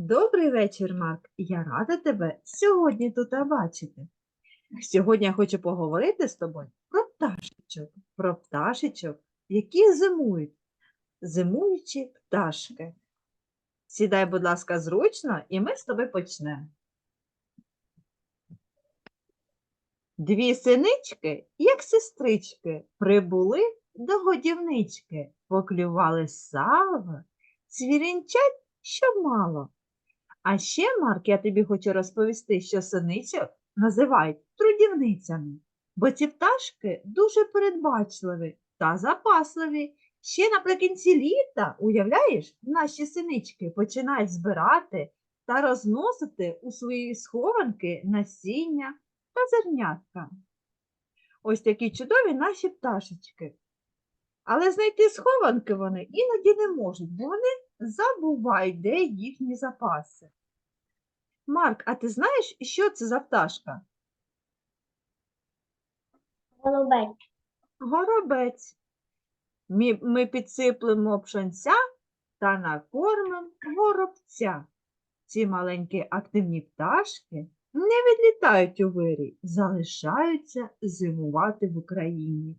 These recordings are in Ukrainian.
Добрий вечір, Марк. Я рада тебе сьогодні тут бачити. Сьогодні я хочу поговорити з тобою про пташечок, про пташечок, які зимують, зимуючі пташки. Сідай, будь ласка, зручно, і ми з тобою почнемо. Дві синички, як сестрички, прибули до годівнички, поклювали сало, цвірінчать, що мало. А ще, Марк, я тобі хочу розповісти, що синичок називають трудівницями, бо ці пташки дуже передбачливі та запасливі. Ще наприкінці літа, уявляєш, наші синички починають збирати та розносити у свої схованки насіння та зернятка. Ось такі чудові наші пташечки. Але знайти схованки вони іноді не можуть, бо вони забувають, де їхні запаси. Марк, а ти знаєш, що це за пташка? Голубець. Горобець. Ми, ми підсиплемо пшонця та накормимо горобця. Ці маленькі активні пташки не відлітають у вирій, залишаються зимувати в Україні.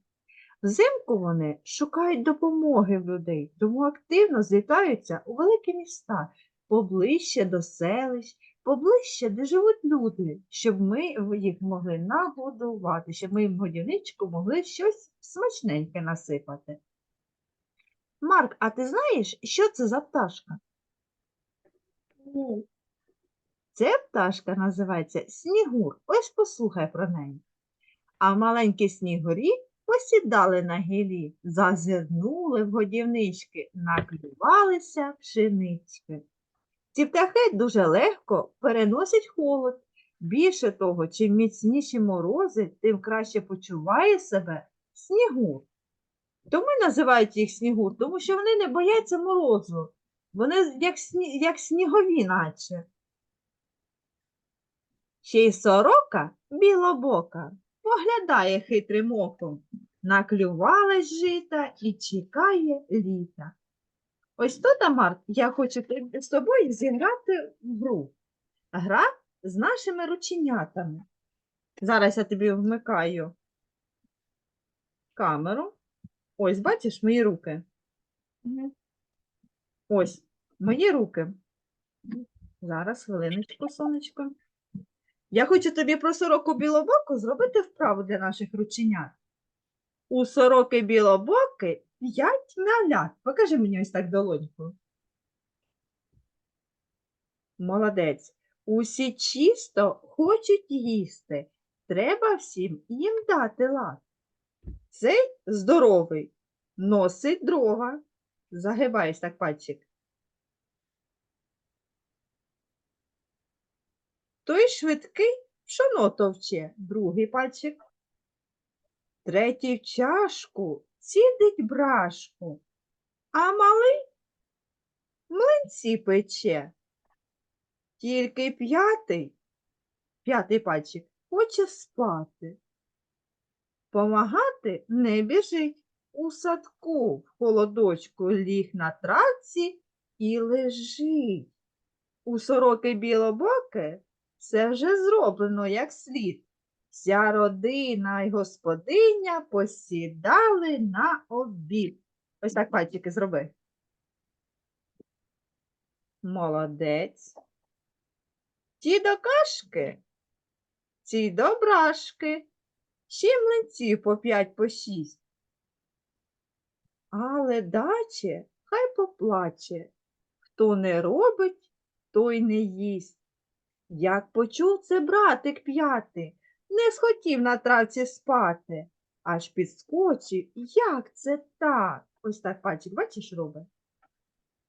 Взимку вони шукають допомоги в людей, тому активно злітаються у великі міста, поближче до селищ, поближче, де живуть люди, щоб ми їх могли нагодувати, щоб ми їм годівничку могли щось смачненьке насипати. Марк, а ти знаєш, що це за пташка? Ні. Ця пташка називається снігур. Ось послухай про неї. А маленькі снігурі посідали на гілі, зазирнули в годівнички, наклювалися пшенички. Ці птахи дуже легко переносять холод. Більше того, чим міцніші морози, тим краще почуває себе снігур. Тому називають їх снігур, тому що вони не бояться морозу. Вони як, сні, як снігові, наче. Ще й сорока білобока поглядає хитрим оком, наклювалась жита і чекає літа. Ось тут, Амарт, я хочу з тобою зіграти в гру. Гра з нашими рученятами. Зараз я тобі вмикаю камеру. Ось, бачиш мої руки. Ось мої руки. Зараз, хвилиночку, сонечко. Я хочу тобі про сороку білобоку зробити вправу для наших рученят. У сороки білобоки п'ять малят. Покажи мені ось так долоньку. Молодець. Усі чисто хочуть їсти. Треба всім їм дати лад. Цей здоровий носить дрова. Загибаєш так пальчик. Той швидкий пшоно товче, другий пальчик. Третій в чашку цідить брашку, а малий млинці пече. Тільки п'ятий, п'ятий пальчик, хоче спати. Помагати не біжить. У садку в холодочку ліг на травці і лежить. У сороки білобоке все вже зроблено як слід. Вся родина й господиня посідали на обід. Ось так пальчики зроби. Молодець. Ті до кашки, ці до брашки, ще млинці по п'ять по шість. Але даче хай поплаче. Хто не робить, той не їсть. Як почув це братик п'ятий, не схотів на травці спати, аж підскочив. Як це так? Ось так пальчик, бачиш, робить?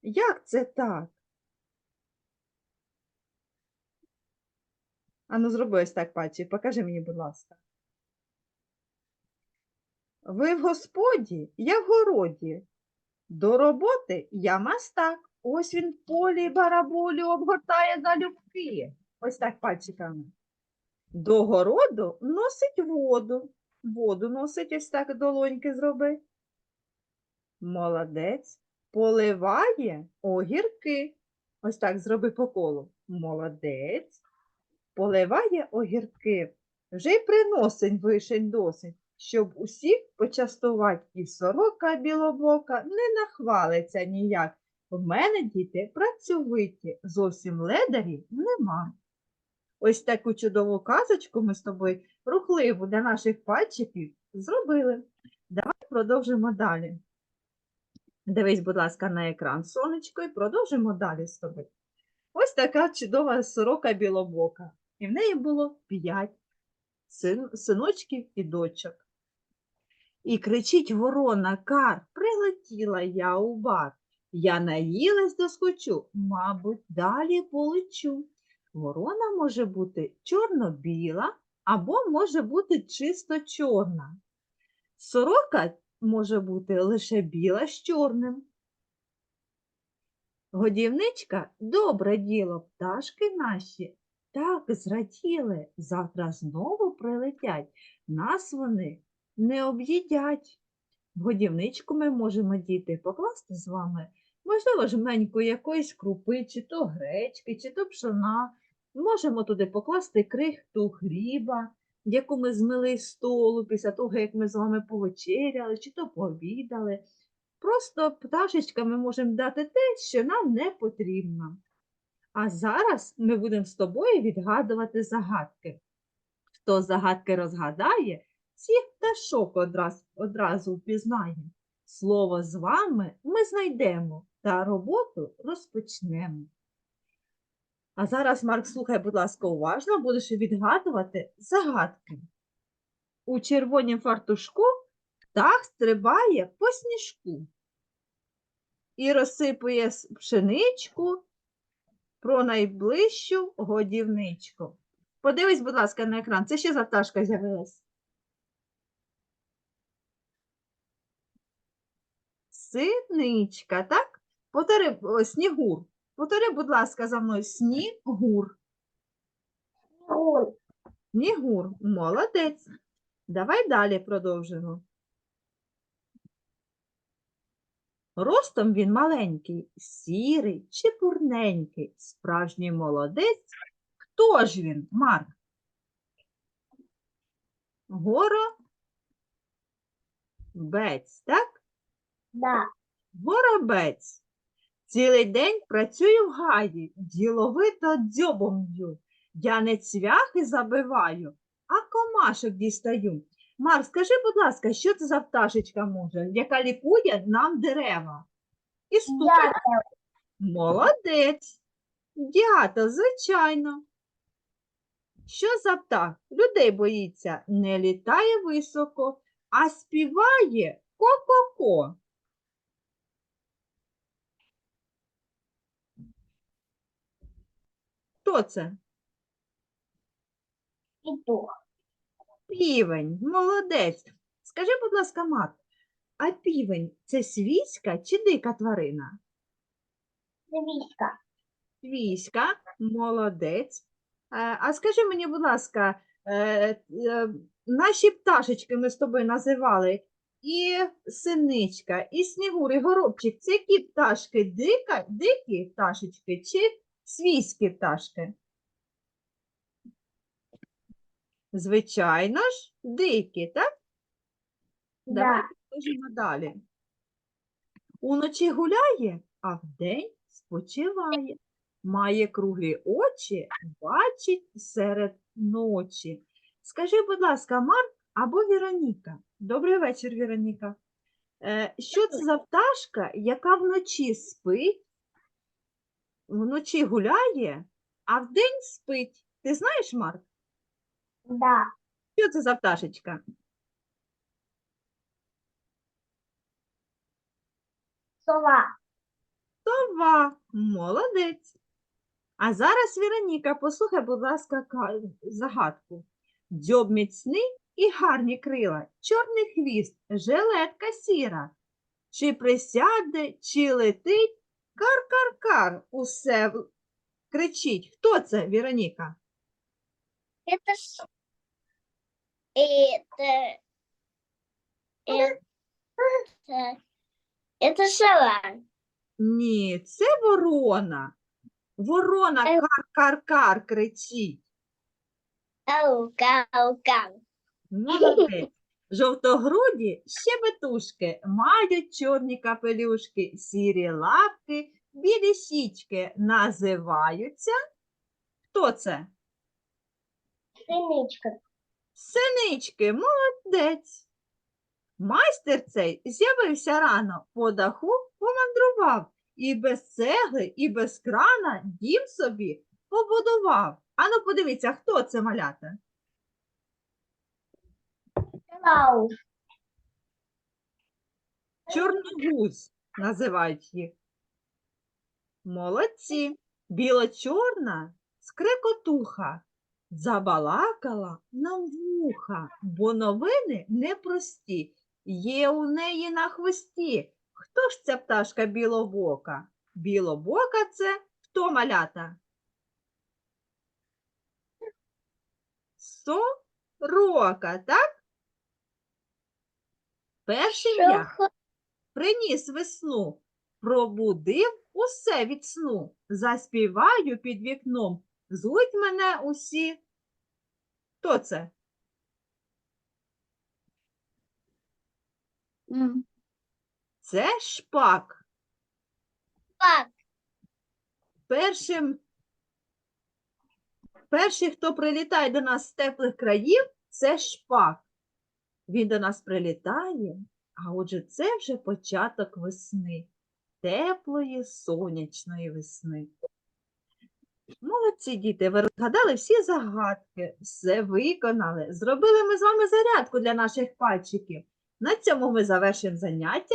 Як це так? Ану, зроби ось так пальчик, покажи мені, будь ласка. Ви в господі, я в городі. До роботи я мастак. Ось він полі бараболю обгортає залюбки. Ось так пальчиками. До городу носить воду. Воду носить ось так долоньки зроби. Молодець. Поливає огірки. Ось так зроби по колу. Молодець. Поливає огірки. Вже й приносить вишень досить, щоб усіх почастувати. І сорока білобока не нахвалиться ніяк. В мене діти працьовиті, зовсім ледарів нема. Ось таку чудову казочку ми з тобою рухливу для наших пальчиків зробили. Давай продовжимо далі. Дивись, будь ласка, на екран сонечко і продовжимо далі з тобою. Ось така чудова сорока білобока. І в неї було п'ять син, синочків і дочок. І кричить ворона кар, прилетіла я у бар. Я наїлась доскочу, мабуть, далі полечу. Ворона може бути чорно-біла або може бути чисто чорна. Сорока може бути лише біла з чорним. Годівничка добре діло, пташки наші так зраділи, завтра знову прилетять, нас вони не об'їдять. В годівничку ми можемо діти покласти з вами, можливо, жменьку якоїсь крупи, чи то гречки, чи то пшона. Можемо туди покласти крихту хліба, яку ми змили з столу після того, як ми з вами повечеряли, чи то пообідали. Просто пташечкам ми можемо дати те, що нам не потрібно. А зараз ми будемо з тобою відгадувати загадки. Хто загадки розгадає, всіх пташок одразу, одразу впізнає. Слово з вами ми знайдемо та роботу розпочнемо. А зараз, Марк, слухай, будь ласка, уважно, будеш відгадувати загадки. У червонім фартушку птах стрибає по сніжку і розсипує пшеничку про найближчу годівничку. Подивись, будь ласка, на екран. Це ще за пташка з'явилась. Синичка, так? Повтори, о, снігур. Повтори, будь ласка, за мною. Снігур. Снігур. Молодець. Давай далі продовжимо. Ростом він маленький, сірий, чепурненький, справжній молодець. Хто ж він, Марк? Горобець, так? Да. Горобець. Цілий день працюю в гаї, діловито дзьобом б'ю. Я не цвяхи забиваю, а комашок дістаю. Марк, скажи, будь ласка, що це за пташечка може, яка лікує нам дерева? І стукає. Молодець. Дятел, звичайно. Що за птах? Людей боїться, не літає високо, а співає ко-ко-ко. Хто це? Петух. Півень, молодець. Скажи, будь ласка, Марк, а півень це свійська чи дика тварина? Свиська. Свійська, молодець. Е, А скажи мені, будь ласка, е, е, наші пташечки ми з тобою називали і синичка, і снігур, і горобчик. Це які пташки? Дика, дикі пташечки чи свійські пташки? Звичайно ж, дикі, так? Да. Давайте скажемо далі. Уночі гуляє, а вдень спочиває. Має круглі очі, бачить серед ночі. Скажи, будь ласка, Марк або Віроніка. Добрий вечір, Віроніка. Е, що це за пташка, яка вночі спить, вночі гуляє, а вдень спить? Ти знаєш, Марк? Да. Що це за пташечка? Сова. Сова, молодець. А зараз, Віроніка, послухай, будь ласка, ка- загадку. Дзьоб міцний і гарні крила, чорний хвіст, жилетка сіра. Чи присяде, чи летить, кар-кар-кар, усе в- кричить. Хто це, Віроніка? Это ж... Это... Это... Это сова. Ні, це ворона. Ворона Е. кар-кар-кар кричить. Ау, кау, кау. Молодець. Жовтогруді щебетушки мають чорні капелюшки, сірі лапки, білі щічки. Називаються. Хто це? Синичка. Синички, молодець. Майстер цей з'явився рано, по даху помандрував, і без цегли, і без крана дім собі побудував. Ану, подивіться, хто це малята? Клау. Чорногуз називають їх. Молодці. Біло-чорна скрекотуха. Забалакала нам вуха, бо новини непрості. Є у неї на хвості. Хто ж ця пташка білобока? Білобока це хто малята? Сорока, так? Перший Шохо. приніс весну, пробудив усе від сну. Заспіваю під вікном, звуть мене усі. Хто це? Це шпак. Пак. Першим, перший, хто прилітає до нас з теплих країв, це шпак. Він до нас прилітає, а отже, це вже початок весни, теплої сонячної весни. Молодці діти, ви розгадали всі загадки, все виконали. Зробили ми з вами зарядку для наших пальчиків. На цьому ми завершимо заняття.